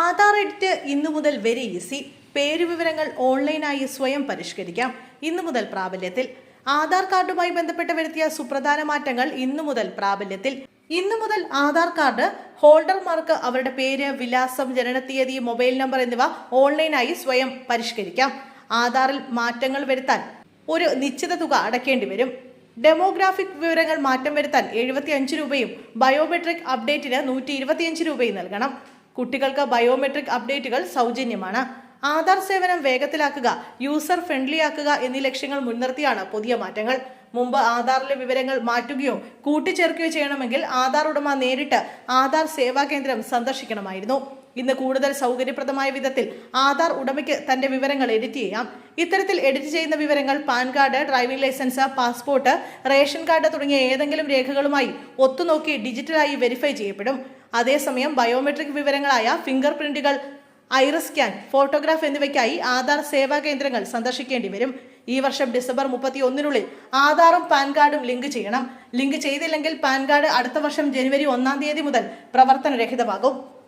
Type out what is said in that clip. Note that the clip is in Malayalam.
ആധാർ എഡിറ്റ് ഇന്നു മുതൽ വെരി ഈസി. പേരുവിവരങ്ങൾ ഓൺലൈനായി സ്വയം പരിഷ്കരിക്കാം. ഇന്നു മുതൽ പ്രാബല്യത്തിൽ. ആധാർ കാർഡുമായി ബന്ധപ്പെട്ട് വരുത്തിയ സുപ്രധാന മാറ്റങ്ങൾ ഇന്നു മുതൽ പ്രാബല്യത്തിൽ. ഇന്നു മുതൽ ആധാർ കാർഡ് ഹോൾഡർമാർക്ക് അവരുടെ പേര് വിലാസം ജനനത്തീയതി മൊബൈൽ നമ്പർ എന്നിവ ഓൺലൈനായി സ്വയം പരിഷ്കരിക്കാം. ആധാറിൽ മാറ്റങ്ങൾ വരുത്താൻ ഒരു നിശ്ചിത തുക അടയ്ക്കേണ്ടി വരും. ഡെമോഗ്രാഫിക് വിവരങ്ങൾ മാറ്റം വരുത്താൻ എഴുപത്തിയഞ്ച് രൂപയും ബയോമെട്രിക് അപ്ഡേറ്റിന് നൂറ്റി ഇരുപത്തിയഞ്ച് രൂപയും നൽകണം. കുട്ടികൾക്ക് ബയോമെട്രിക് അപ്ഡേറ്റുകൾ സൗജന്യമാണ്. ആധാർ സേവനം വേഗത്തിലാക്കുക യൂസർ ഫ്രണ്ട്ലി ആക്കുക എന്നീ ലക്ഷ്യങ്ങൾ മുൻനിർത്തിയാണ് പുതിയ മാറ്റങ്ങൾ. മുമ്പ് ആധാറിലെ വിവരങ്ങൾ മാറ്റുകയോ കൂട്ടിച്ചേർക്കുകയോ ചെയ്യണമെങ്കിൽ ആധാർ ഉടമ നേരിട്ട് ആധാർ സേവാ കേന്ദ്രം സന്ദർശിക്കണമായിരുന്നു. ഇന്ന് കൂടുതൽ സൗകര്യപ്രദമായ വിധത്തിൽ ആധാർ ഉടമയ്ക്ക് തന്റെ വിവരങ്ങൾ എഡിറ്റ് ചെയ്യാം. ഇത്തരത്തിൽ എഡിറ്റ് ചെയ്യുന്ന വിവരങ്ങൾ PAN card driving licence passport ration card തുടങ്ങിയ ഏതെങ്കിലും രേഖകളുമായി ഒത്തുനോക്കി ഡിജിറ്റലായി വെരിഫൈ ചെയ്യപ്പെടും. അതേസമയം ബയോമെട്രിക് വിവരങ്ങളായ ഫിംഗർ പ്രിന്റുകൾ ഐറിസ് സ്കാൻ ഫോട്ടോഗ്രാഫ് എന്നിവയ്ക്കായി ആധാർ സേവാ കേന്ദ്രങ്ങൾ സന്ദർശിക്കേണ്ടി വരും. ഈ വർഷം ഡിസംബർ മുപ്പത്തി ഒന്നിനുള്ളിൽ ആധാറും പാൻ കാർഡും ലിങ്ക് ചെയ്യണം. ലിങ്ക് ചെയ്തില്ലെങ്കിൽ പാൻ കാർഡ് അടുത്ത വർഷം ജനുവരി ഒന്നാം തീയതി മുതൽ പ്രവർത്തനരഹിതമാകും.